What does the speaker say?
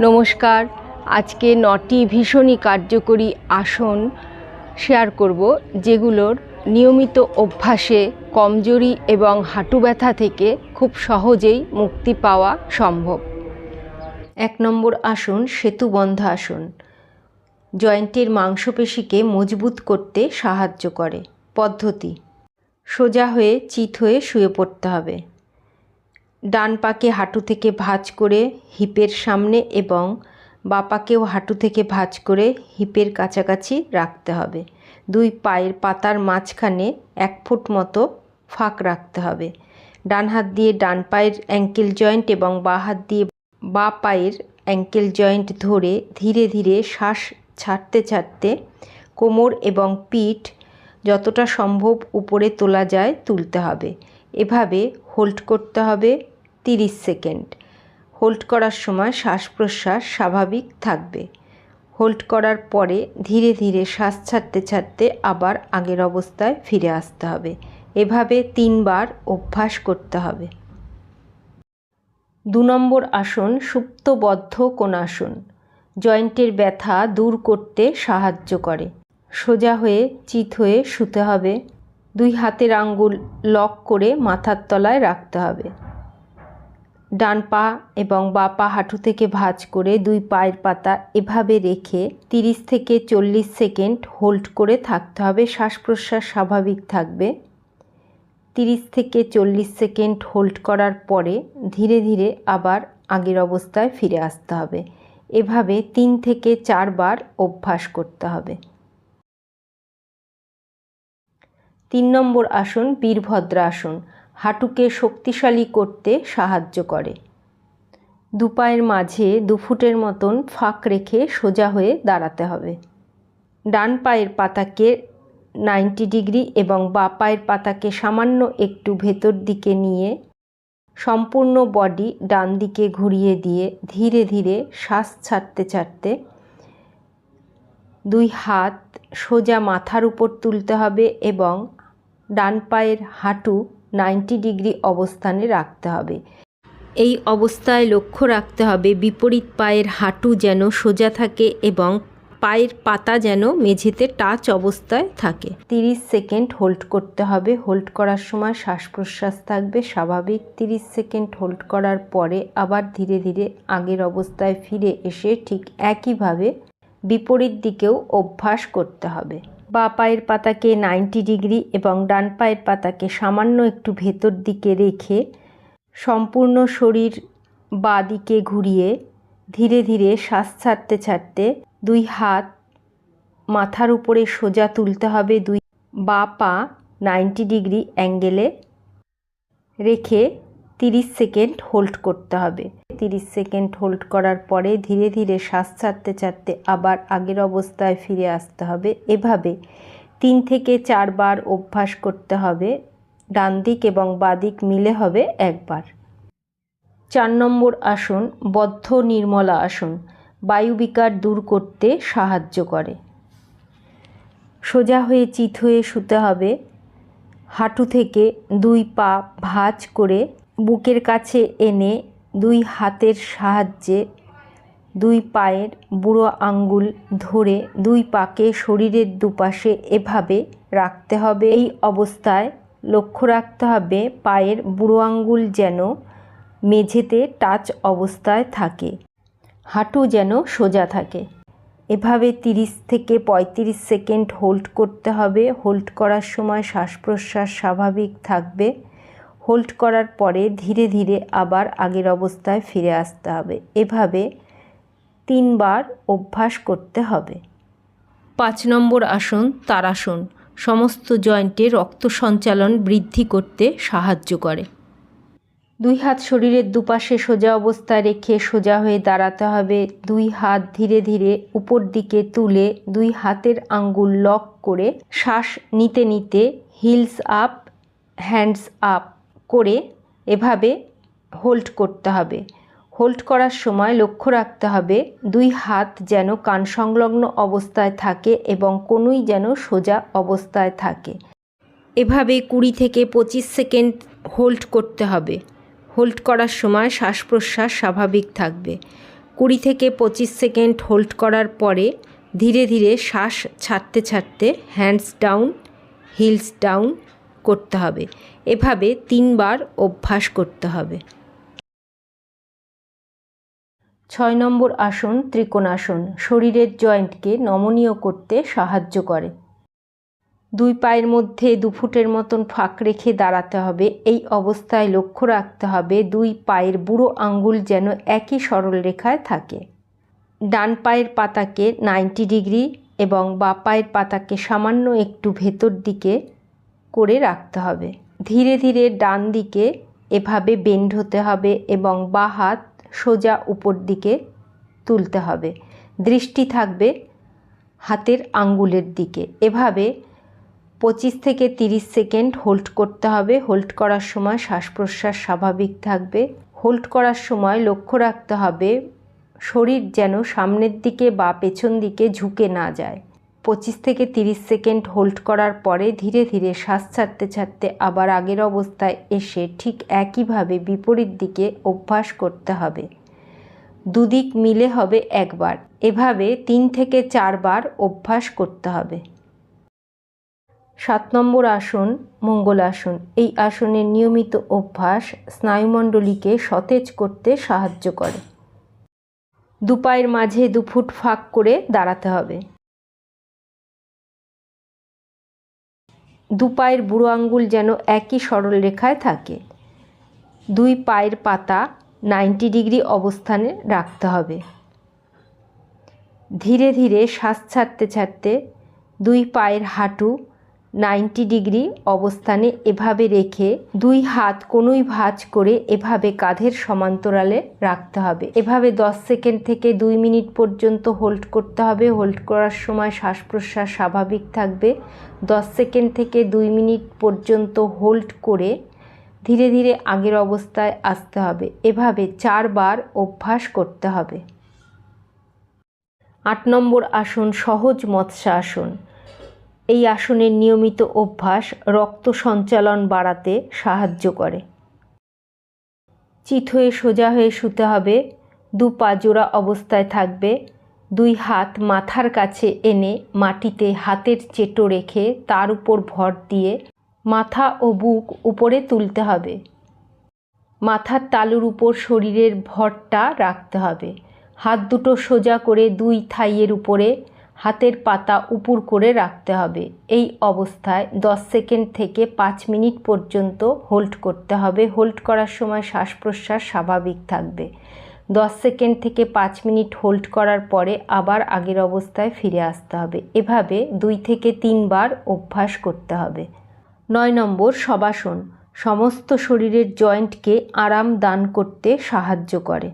নমস্কার। আজকে নটি ভীষণই কার্যকরী আসন শেয়ার করব, যেগুলোর নিয়মিত অভ্যাসে কমজোরি এবং হাঁটু ব্যথা থেকে খুব সহজেই মুক্তি পাওয়া সম্ভব। এক নম্বর আসন, সেতুবন্ধ আসন। জয়েন্টের মাংসপেশিকে মজবুত করতে সাহায্য করে। পদ্ধতি, সোজা হয়ে চিত হয়ে শুয়ে পড়তে হবে। ডান পাকে হাঁটু থেকে ভাঁজ করে হিপের সামনে এবং বাঁ পাকেও হাঁটু থেকে ভাঁজ করে হিপের কাছাকাছি রাখতে হবে। দুই পায়ের পাতার মাঝখানে এক ফুট মতো ফাঁক রাখতে হবে। ডান হাত দিয়ে ডান পায়ের অ্যাঙ্কেল জয়েন্ট এবং বাঁ হাত দিয়ে বা পায়ের অ্যাঙ্কেল জয়েন্ট ধরে ধীরে ধীরে শ্বাস ছাড়তে ছাড়তে কোমর এবং পিঠ যতটা সম্ভব উপরে তোলা যায় তুলতে হবে। এভাবে হোল্ড করতে হবে। তিরিশ সেকেন্ড। হোল্ড করার সময় শ্বাস প্রশ্বাস স্বাভাবিক থাকবে। হোল্ড করার পরে ধীরে ধীরে শ্বাস ছাড়তে ছাড়তে আবার আগের অবস্থায় ফিরে আসতে হবে। এভাবে তিনবার অভ্যাস করতে হবে। দু নম্বর আসন, সুপ্তবদ্ধ কোণাসন। জয়েন্টের ব্যথা দূর করতে সাহায্য করে। সোজা হয়ে চিত হয়ে শুতে হবে। দুই হাতের আঙ্গুল লক করে মাথার তলায় রাখতে হবে। ডান পা এবং বা পা হাঁটু থেকে ভাঁজ করে দুই পায়ের পাতা এভাবে রেখে তিরিশ থেকে চল্লিশ সেকেন্ড হোল্ড করে থাকতে হবে। শ্বাস প্রশ্বাস স্বাভাবিক থাকবে। তিরিশ থেকে চল্লিশ সেকেন্ড হোল্ড করার পরে ধীরে ধীরে আবার আগের অবস্থায় ফিরে আসতে হবে। এভাবে তিন থেকে চারবার অভ্যাস করতে হবে। তিন নম্বর আসন বীরভদ্রাসন। হাঁটুকে শক্তিশালী করতে সাহায্য করে। দু পায়ের মাঝে দু ফুটের মতন ফাঁক রেখে সোজা হয়ে দাঁড়াতে হবে। ডান পায়ের পাতাকে নাইনটি ডিগ্রি এবং বা পায়ের পাতাকে সামান্য একটু ভেতর দিকে নিয়ে সম্পূর্ণ বডি ডান দিকে ঘুরিয়ে দিয়ে ধীরে ধীরে শ্বাস ছাড়তে ছাড়তে দুই হাত সোজা মাথার উপর তুলতে হবে এবং ডান পায়ের হাঁটু নাইনটি ডিগ্রি অবস্থানে রাখতে হবে। এই অবস্থায় লক্ষ্য রাখতে হবে, বিপরীত পায়ের হাঁটু যেন সোজা থাকে এবং পায়ের পাতা যেন মেঝেতে টাচ অবস্থায় থাকে। তিরিশ সেকেন্ড হোল্ড করতে হবে। হোল্ড করার সময় শ্বাস প্রশ্বাস থাকবে, স্বাভাবিক। তিরিশ সেকেন্ড হোল্ড করার পরে আবার ধীরে ধীরে আগের অবস্থায় ফিরে এসে ঠিক একইভাবে বিপরীত দিকেও অভ্যাস করতে হবে। বা পায়ের পাতাকে নাইনটি ডিগ্রি এবং ডান পায়ের পাতাকে সামান্য একটু ভেতর দিকে রেখে সম্পূর্ণ শরীর বা দিকে ঘুরিয়ে ধীরে ধীরে শ্বাস ছাড়তে ছাড়তে দুই হাত মাথার উপরে সোজা তুলতে হবে, দুই বা পা নাইনটি ডিগ্রি অ্যাঙ্গেলে রেখে তিরিশ সেকেন্ড হোল্ড করতে হবে। তিরিশ সেকেন্ড হোল্ড করার পরে ধীরে ধীরে শ্বাস ছাড়তে ছাড়তে আবার আগের অবস্থায় ফিরে আসতে হবে। এভাবে তিন থেকে চারবার অভ্যাস করতে হবে। ডান দিক এবং বাদিক মিলে হবে একবার। চার নম্বর আসন, বদ্ধ নির্মলা আসন। বায়ুবিকার দূর করতে সাহায্য করে। সোজা হয়ে চিত হয়ে শুতে হবে। হাঁটু থেকে দুই পা ভাঁজ করে বুকের কাছে এনে দুই হাতের সাহায্যে দুই পায়ের বুড়ো আঙ্গুল ধরে দুই পাকে শরীরের দুপাশে এভাবে রাখতে হবে। এই অবস্থায় লক্ষ্য রাখতে হবে, পায়ের বুড়ো আঙ্গুল যেন মেঝেতে টাচ অবস্থায় থাকে, হাঁটু যেন সোজা থাকে। এভাবে তিরিশ থেকে পঁয়ত্রিশ সেকেন্ড হোল্ড করতে হবে। হোল্ড করার সময় শ্বাস প্রশ্বাস স্বাভাবিক থাকবে। হোল্ড করার পরে ধীরে ধীরে আবার আগের অবস্থায় ফিরে আসতে হবে। এভাবে তিনবার অভ্যাস করতে হবে। পাঁচ নম্বর আসন তারাসন। সমস্ত জয়েন্টে রক্ত সঞ্চালন বৃদ্ধি করতে সাহায্য করে। দুই হাত শরীরের দুপাশে সোজা অবস্থায় রেখে সোজা হয়ে দাঁড়াতে হবে। দুই হাত ধীরে ধীরে উপর দিকে তুলে দুই হাতের আঙ্গুল লক করে শ্বাস নিতে নিতে হিলস আপ হ্যান্ডস আপ করে এভাবে হোল্ড করতে হবে। হোল্ড করার সময় লক্ষ্য রাখতে হবে দুই হাত যেন কান সংলগ্ন অবস্থায় থাকে এবং কোনোই যেন সোজা অবস্থায় থাকে। এভাবে কুড়ি থেকে পঁচিশ সেকেন্ড হোল্ড করতে হবে। হোল্ড করার সময় শ্বাস প্রশ্বাস স্বাভাবিক থাকবে। কুড়ি থেকে পঁচিশ সেকেন্ড হোল্ড করার পরে ধীরে ধীরে শ্বাস ছাড়তে ছাড়তে হ্যান্ডস ডাউন হিলস ডাউন করতে হবে। এভাবে তিনবার অভ্যাস করতে হবে। ছয় নম্বর আসন, ত্রিকোণাসন। শরীরের জয়েন্টকে নমনীয় করতে সাহায্য করে। দুই পায়ের মধ্যে দু ফুটের মতন ফাঁক রেখে দাঁড়াতে হবে। এই অবস্থায় লক্ষ্য রাখতে হবে, দুই পায়ের বুড়ো আঙ্গুল যেন একই সরল রেখায় থাকে। ডান পায়ের পাতাকে নাইনটি ডিগ্রি এবং বা পায়ের পাতাকে সামান্য একটু ভেতর দিকে করে রাখতে হবে। ধীরে ধীরে ডান দিকে এভাবে বেন্ড হতে হবে এবং বা হাত সোজা উপর দিকে তুলতে হবে। দৃষ্টি থাকবে হাতের আঙ্গুলের দিকে। এভাবে পঁচিশ থেকে তিরিশ সেকেন্ড হোল্ড করতে হবে। হোল্ড করার সময় শ্বাস প্রশ্বাস স্বাভাবিক থাকবে। হোল্ড করার সময় লক্ষ্য রাখতে হবে শরীর যেন সামনের দিকে বা পেছন দিকে ঝুঁকে না যায়। পঁচিশ থেকে তিরিশ সেকেন্ড হোল্ড করার পরে ধীরে ধীরে শ্বাস ছাড়তে ছাড়তে আবার আগের অবস্থায় এসে ঠিক একইভাবে বিপরীত দিকে অভ্যাস করতে হবে। দুদিক মিলে হবে একবার। এভাবে তিন থেকে চারবার অভ্যাস করতে হবে। সাত নম্বর আসন মঙ্গলাসন এই আসনের নিয়মিত অভ্যাস স্নায়ুমণ্ডলীকে সতেজ করতে সাহায্য করে। দুপায়ের মাঝে দু ফুট ফাঁক করে দাঁড়াতে হবে। দু পায়ের বুড়ো আঙ্গুল যেন একই সরল রেখায় থাকে। দুই পায়ের পাতা নাইনটি ডিগ্রি অবস্থানে রাখতে হবে। ধীরে ধীরে শ্বাস ছাড়তে ছাড়তে দুই পায়ের হাঁটু নাইনটি ডিগ্রি অবস্থানে এভাবে রেখে দুই হাত কোনোই ভাঁজ করে এভাবে কাঁধের সমান্তরালে রাখতে হবে। এভাবে দশ সেকেন্ড থেকে দুই মিনিট পর্যন্ত হোল্ড করতে হবে। হোল্ড করার সময় শ্বাস প্রশ্বাস স্বাভাবিক থাকবে। দশ সেকেন্ড থেকে দুই মিনিট পর্যন্ত হোল্ড করে ধীরে ধীরে আগের অবস্থায় আসতে হবে। এভাবে চারবার অভ্যাস করতে হবে। আট নম্বর আসন, সহজ মৎস্য আসন। এই আসনের নিয়মিত অভ্যাস রক্ত সঞ্চালন বাড়াতে সাহায্য করে। চিত হয়ে সোজা হয়ে শুতে হবে, দু পা জোড়া অবস্থায় থাকবে, দুই হাত মাথার কাছে এনে মাটিতে হাতের চেটো রেখে তার উপর ভর দিয়ে মাথা ও বুক উপরে তুলতে হবে। মাথার তালুর উপর শরীরের ভরটা রাখতে হবে। হাত দুটো সোজা করে দুই থাইয়ের উপরে হাতের পাতা উপুর করে রাখতে হবে। এই অবস্থায় দশ সেকেন্ড থেকে পাঁচ মিনিট পর্যন্ত হোল্ড করতে হবে। হোল্ড করার সময় শ্বাস প্রশ্বাস স্বাভাবিক থাকবে। দশ সেকেন্ড থেকে পাঁচ মিনিট হোল্ড করার পরে আবার আগের অবস্থায় ফিরে আসতে হবে। এভাবে দুই থেকে তিনবার অভ্যাস করতে হবে। নয় নম্বর সবাসন। সমস্ত শরীরের জয়েন্টকে আরাম দান করতে সাহায্য করে।